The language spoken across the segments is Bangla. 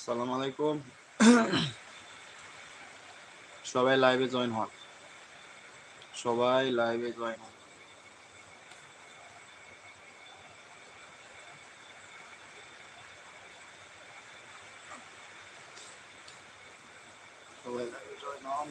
আসসালামু আলাইকুম। সবাই লাইভে জয়েন হন। সবাই লাইভে জয়েন হন। লাইভে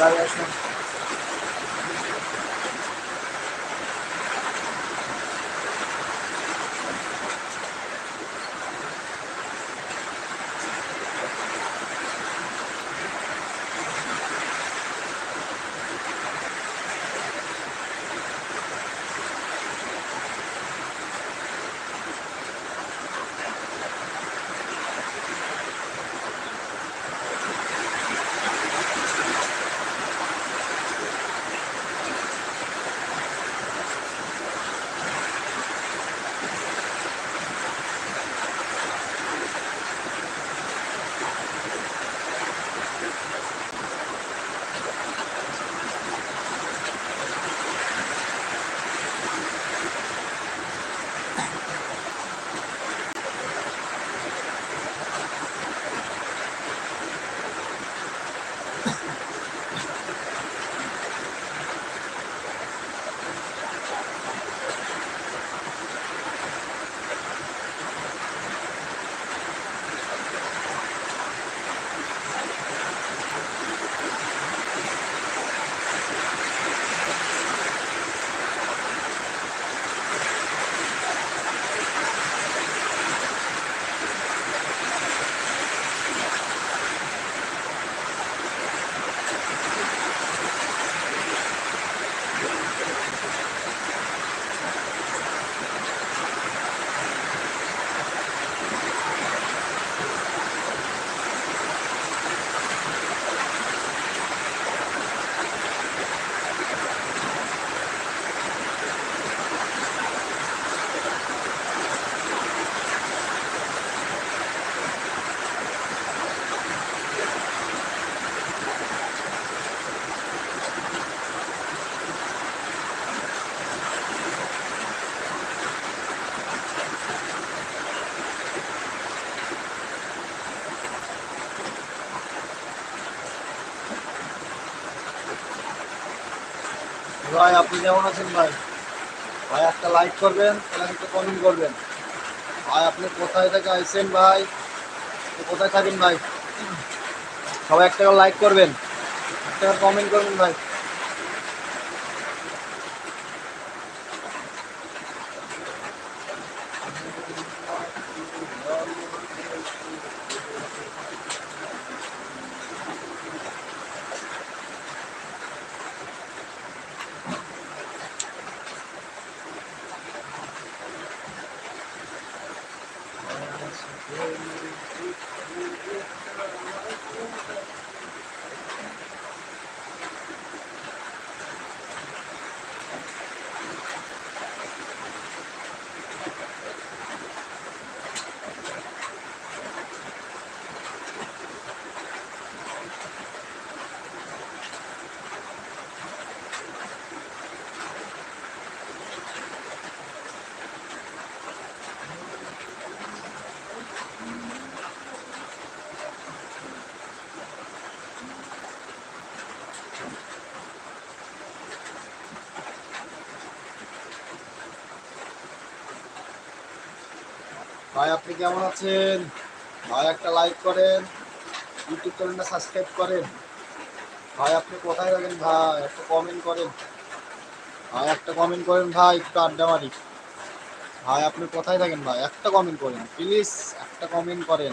Obrigado, ভাই, আপনি যেমন আছেন ভাই? ভাই, একটা লাইক করবেন, তাহলে একটা কমেন্ট করবেন। ভাই, আপনি কোথায় থেকে আইসেন ভাই? কোথায় থাকেন ভাই? সবাই একটা লাইক করবেন। একটা কমেন্ট করবেন ভাই। ভাই, আপনি কেমন আছেন? ভাই, একটা লাইক করেন। ইউটিউব চ্যানেলটা সাবস্ক্রাইব করেন। ভাই, আপনি কোথায় থাকেন ভাই? একটা কমেন্ট করেন। ভাই, একটা কমেন্ট করেন ভাই, একটু আড্ডা মারি। ভাই, আপনি কোথায় থাকেন ভাই? একটা কমেন্ট করেন প্লিজ একটা কমেন্ট করেন।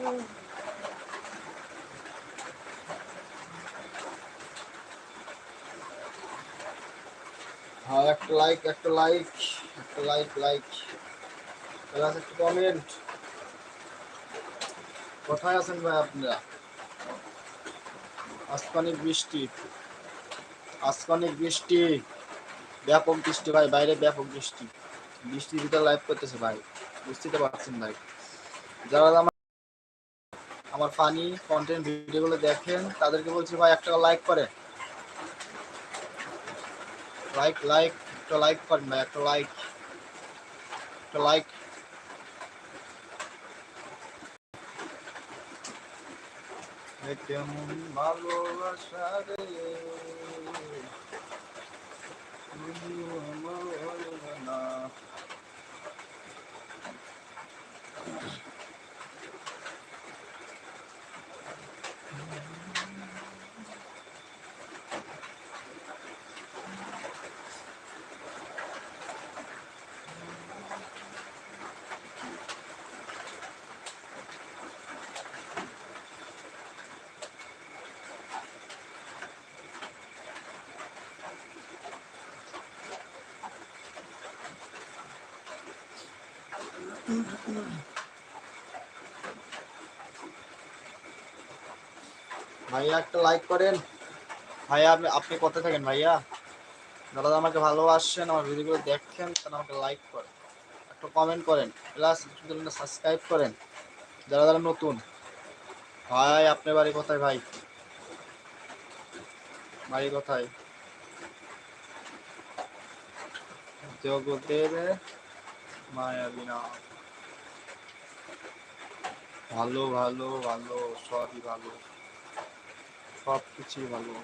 হ্যাঁ একটা লাইক একটা লাইক একটা লাইক লাইক প্লাস একটা কমেন্ট কোথায় আছেন ভাই আপনারা অনেক বৃষ্টি। অনেক বৃষ্টি। ব্যাপক বৃষ্টি ভাই, বাইরে ব্যাপক বৃষ্টি। বৃষ্টির ভিতরে লাইভ করতেছে ভাই। বুঝতে পারছেন ভাই। যারা আমার ফানি কন্টেন্ট ভিডিওগুলো দেখেন, তাদেরকে বলছি, ভাই, একটা লাইক করে। লাইক লাইক একটা লাইক করেন ভাই, একটা লাইক একটা লাইক কেমন ভালোবাসা রে। না ভাইয়া একটা লাইক করেন। ভাইয়া, আপনি আপনি কোথায় থাকেন ভাইয়া? যারা আমাকে ভালোবাসেন, আমার ভিডিওগুলো দেখেন তারা আমাকে লাইক করেন। একটা কমেন্ট করেন। প্লাস সাবস্ক্রাইব করেন। যারা যারা নতুন। ভাই, আপনার বাড়ি কোথায় ভাই? বাড়ি কোথায়? জগতের মায়াবিনা। ভালো ভালো ভালো, সবই ভালো। সব কিছুই ভালো।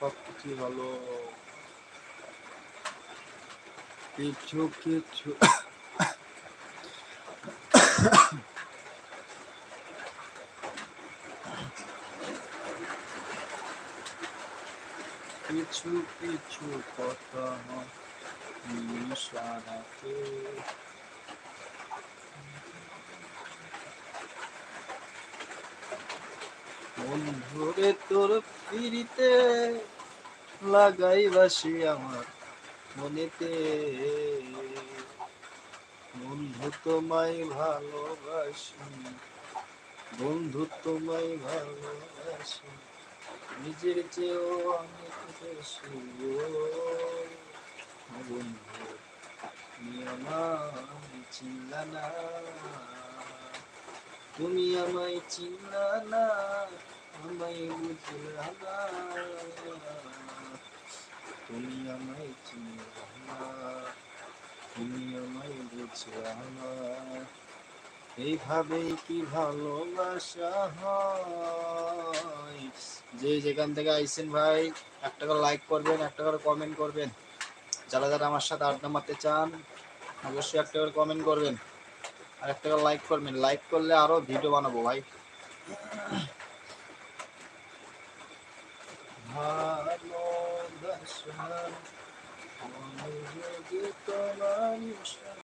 সব কিছুই ভালো। কিছু কিছু। কিছু কিছু কথা নিশানাতে বন্ধুরে তোর পিড়িতে লাগাই বাসি আমার মনেতে। বন্ধু তোমায় ভালোবাসি, বন্ধু তোমায় ভালোবাসি, নিজের চেয়েও অনেক বেশি। বন্ধু চিনলা না তুমি আমায় চিনলা না, আমায় বুঝলা তুমি আমায় চিনলা তুমি আমায় বুঝলা না। এইভাবেই কি ভালোবাসা হয়? যে যেখান থেকে আইসেন ভাই, একটা করে লাইক করবেন, একটা করে কমেন্ট করবেন। যারা যারা আমার সাথে আড্ডা মারতে চান, অবশ্যই একটা করে কমেন্ট করবেন। আর একটা করে লাইক করবেন। লাইক করলে আরও ভিডিও বানাবো ভাই। ভালো